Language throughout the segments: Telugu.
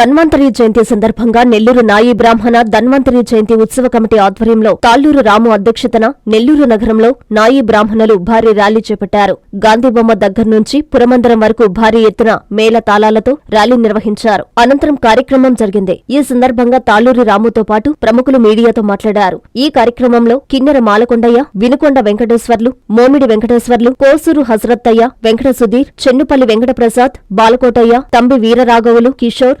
ధన్వంతరి జయంతి సందర్భంగా నెల్లూరు నాయి బ్రాహ్మణ ధన్వంతరి జయంతి ఉత్సవ కమిటీ ఆధ్వర్యంలో తాళ్ళూరు రాము అధ్యక్షతన నెల్లూరు నగరంలో నాయి బ్రాహ్మణులు భారీ ర్యాలీ చేపట్టారు. గాంధీబొమ్మ దగ్గర నుంచి పురమందరం వరకు భారీ ఎత్తున మేళ తాళాలతో ర్యాలీ నిర్వహించారు. అనంతరం కార్యక్రమం జరిగింది. ఈ సందర్భంగా తాళ్ళూరి రాముతో పాటు ప్రముఖులు మీడియాతో మాట్లాడారు. ఈ కార్యక్రమంలో కిన్నెర మాలకొండయ్య వినుకొండ వెంకటేశ్వర్లు మోమిడి వెంకటేశ్వర్లు కోసూరు హజరత్తయ్య వెంకట సుధీర్ చెన్నుపల్లి వెంకటప్రసాద్ బాలకోటయ్య తంబి వీరరాఘవులు కిషోర్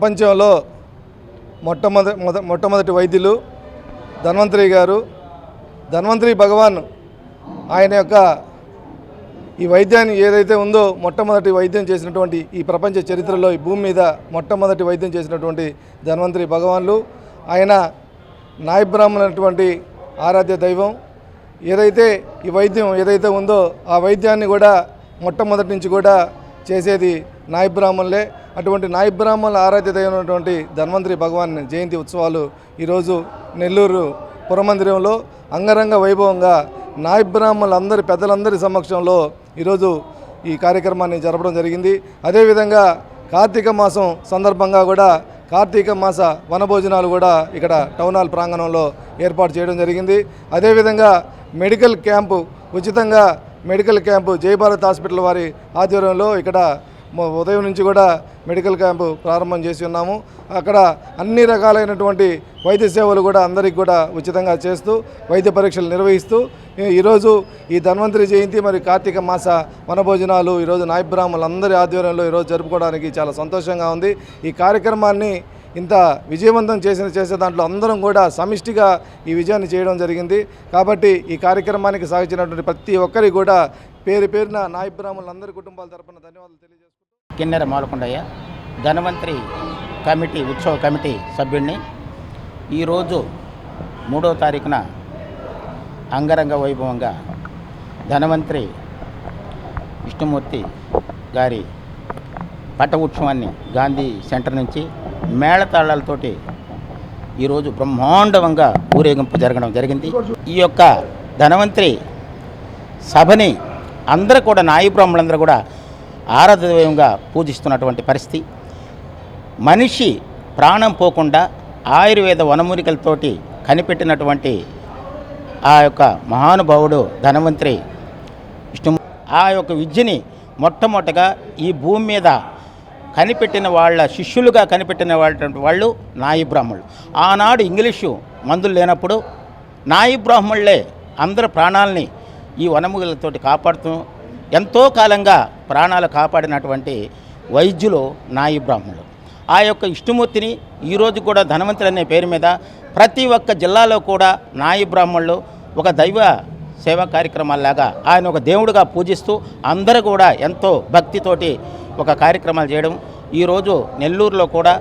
ప్రపంచంలో మొట్టమొదటి మొద మొట్టమొదటి వైద్యులు ధన్వంతరి గారు. ధన్వంతరి భగవాన్ ఆయన యొక్క ఈ వైద్యాన్ని ఏదైతే ఉందో మొట్టమొదటి వైద్యం చేసినటువంటి ఈ ప్రపంచ చరిత్రలో ఈ భూమి మీద మొట్టమొదటి వైద్యం చేసినటువంటి ధన్వంతరి భగవాన్లు. ఆయన నాయబ్రాహ్మణటువంటి ఆరాధ్య దైవం. ఏదైతే ఈ వైద్యం ఏదైతే ఉందో ఆ వైద్యాన్ని కూడా మొట్టమొదటి నుంచి కూడా చేసేది నాయి బ్రాహ్మణులే. అటువంటి నాయి బ్రాహ్మణుల ఆరాధ్యతైనటువంటి ధన్వంతరి భగవాన్ జయంతి ఉత్సవాలు ఈరోజు నెల్లూరు పురమందిరంలో అంగరంగ వైభవంగా నాయి బ్రాహ్మణులందరి పెద్దలందరి సమక్షంలో ఈరోజు ఈ కార్యక్రమాన్ని జరపడం జరిగింది. అదేవిధంగా కార్తీక మాసం సందర్భంగా కూడా కార్తీక మాస వనభోజనాలు కూడా ఇక్కడ టౌన్ హాల్ ప్రాంగణంలో ఏర్పాటు చేయడం జరిగింది. అదేవిధంగా మెడికల్ క్యాంపు ఉచితంగా మెడికల్ క్యాంపు జయభారత్ హాస్పిటల్ వారి ఆధ్వర్యంలో ఇక్కడ ఉదయం నుంచి కూడా మెడికల్ క్యాంపు ప్రారంభం చేసి ఉన్నాము. అక్కడ అన్ని రకాలైనటువంటి వైద్య సేవలు కూడా అందరికీ కూడా ఉచితంగా చేస్తూ వైద్య పరీక్షలు నిర్వహిస్తూ ఈరోజు ఈ ధన్వంతరి జయంతి మరియు కార్తీక మాస వనభోజనాలు ఈరోజు నాయబ్రాహ్మణులందరి ఆధ్వర్యంలో ఈరోజు జరుపుకోవడానికి చాలా సంతోషంగా ఉంది. ఈ కార్యక్రమాన్ని ఇంత విజయవంతం చేసిన చేసే దాంట్లో అందరం కూడా సమిష్టిగా ఈ విజయాన్ని చేయడం జరిగింది. కాబట్టి ఈ కార్యక్రమానికి సాగించినటువంటి ప్రతి ఒక్కరికి కూడా పేరు పేరున నాయ బ్రాహ్మణులందరి కుటుంబాల తరపున ధన్యవాదాలు తెలియజేసుకుంటున్నాను కిన్నెర మాలకొండయ్య ధనవంతరి కమిటీ ఉత్సవ కమిటీ సభ్యుడిని ఈరోజు మూడో తారీఖున అంగరంగ వైభవంగా ధనవంతరి విష్ణుమూర్తి గారి పట్ట ఉత్సవాన్ని గాంధీ సెంటర్ నుంచి మేళతాళాలతోటి ఈరోజు బ్రహ్మాండంగా ఊరేగింపు జరగడం జరిగింది. ఈ యొక్క ధనవంతరి సభని అందరూ కూడా నాయి బ్రాహ్మణులందరూ కూడా ఆరాధదైవంగా పూజిస్తున్నటువంటి పరిస్థితి. మనిషి ప్రాణం పోకుండా ఆయుర్వేద వనమూలికలతోటి కనిపెట్టినటువంటి ఆ యొక్క మహానుభావుడు ధనవంతరి విష్ణు ఆ యొక్క విద్యని మొట్టమొదటగా ఈ భూమి మీద కనిపెట్టిన వాళ్ళ శిష్యులుగా కనిపెట్టిన వాళ్ళటువంటి వాళ్ళు నాయి బ్రాహ్మణులు. ఆనాడు ఇంగ్లీషు మందులు లేనప్పుడు నాయి బ్రాహ్మణులే అందరి ప్రాణాలని ఈ వనములతోటి కాపాడుతూ ఎంతో కాలంగా ప్రాణాలు కాపాడినటువంటి వైద్యులు నాయి బ్రాహ్మణులు. ఆ యొక్క ఇష్టమూర్తిని ఈరోజు కూడా ధనవంతుడు అనే పేరు మీద ప్రతి ఒక్క జిల్లాలో కూడా నాయి బ్రాహ్మణులు ఒక దైవ సేవా కార్యక్రమాల్లాగా ఆయన ఒక దేవుడిగా పూజిస్తూ అందరూ కూడా ఎంతో భక్తితోటి ఒక కార్యక్రమాలు చేయడం. ఈరోజు నెల్లూరులో కూడా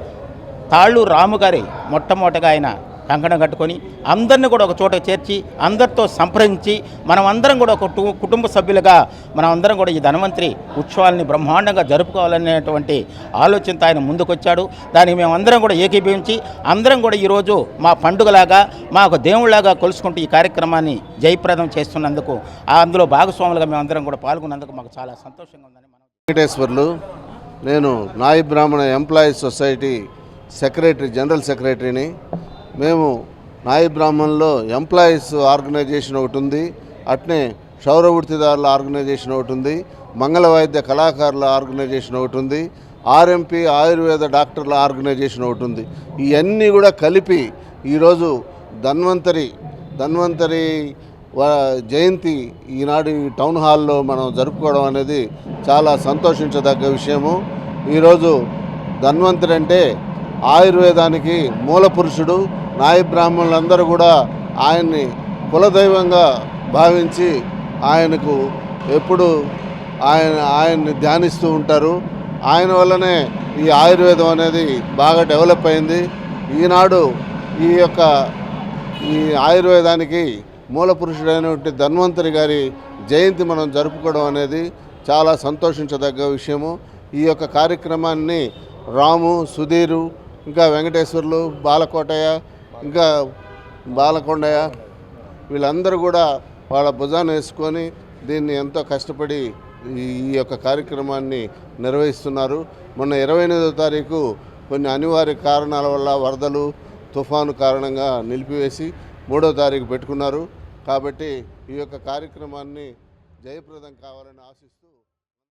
తాళ్ళు రాము గారి మొట్టమొదటిగా ఆయన కంకణం కట్టుకొని అందరిని కూడా ఒక చోట చేర్చి అందరితో సంప్రదించి మనం అందరం కూడా ఒక కుటుంబ సభ్యులుగా మనం అందరం కూడా ఈ ధనవంతరి ఉత్సవాలని బ్రహ్మాండంగా జరుపుకోవాలనేటువంటి ఆలోచనతో ఆయన ముందుకొచ్చాడు. దానికి మేము అందరం కూడా ఏకీభవించి అందరం కూడా ఈరోజు మా పండుగలాగా మా ఒక కొలుసుకుంటూ ఈ కార్యక్రమాన్ని జయప్రదం చేస్తున్నందుకు ఆ అందులో భాగస్వాములుగా మేము అందరం కూడా పాల్గొన్నందుకు మాకు చాలా సంతోషంగా ఉందని మనం వెంకటేశ్వర్లు నేను నాయి బ్రాహ్మణ ఎంప్లాయీస్ సొసైటీ సెక్రటరీ జనరల్ సెక్రటరీని మేము నాయి బ్రాహ్మణంలో ఎంప్లాయీస్ ఆర్గనైజేషన్ ఒకటి ఉంది. అట్నే క్షౌర వృత్తిదారుల ఆర్గనైజేషన్ ఒకటి ఉంది. మంగళ వైద్య కళాకారుల ఆర్గనైజేషన్ ఒకటి ఉంది. ఆర్ఎంపీ ఆయుర్వేద డాక్టర్ల ఆర్గనైజేషన్ ఒకటి ఉంది. ఇవన్నీ కూడా కలిపి ఈరోజు ధన్వంతరి ధన్వంతరి జయంతి ఈనాడు ఈ టౌన్ హాల్లో మనం జరుపుకోవడం అనేది చాలా సంతోషించదగ్గ విషయము. ఈరోజు ధన్వంతరి అంటే ఆయుర్వేదానికి మూల పురుషుడు నాయ బ్రాహ్మణులందరూ కూడా ఆయన్ని కులదైవంగా భావించి ఆయనకు ఎప్పుడు ఆయన ఆయన్ని ధ్యానిస్తూ ఉంటారు. ఆయన వల్లనే ఈ ఆయుర్వేదం అనేది బాగా డెవలప్ అయింది. ఈనాడు ఈ యొక్క ఈ ఆయుర్వేదానికి మూల పురుషుడైనటువంటి ధన్వంతరి గారి జయంతి మనం జరుపుకోవడం అనేది చాలా సంతోషించదగ్గ విషయము. ఈ యొక్క కార్యక్రమాన్ని రాము సుధీరు ఇంకా వెంకటేశ్వర్లు బాలకోటయ్య ఇంకా బాలకొండయ్య వీళ్ళందరూ కూడా వాళ్ళ భుజాన్ని వేసుకొని దీన్ని ఎంతో కష్టపడి ఈ యొక్క కార్యక్రమాన్ని నిర్వహిస్తున్నారు. మొన్న ఇరవై ఎనిమిదో తారీఖు కొన్ని అనివార్య కారణాల వల్ల వరదలు తుఫాను కారణంగా నిలిపివేసి మూడో తారీఖు పెట్టుకున్నారు. కాబట్టి ఈ యొక్క కార్యక్రమాన్ని జయప్రదం కావాలని ఆశిస్తూ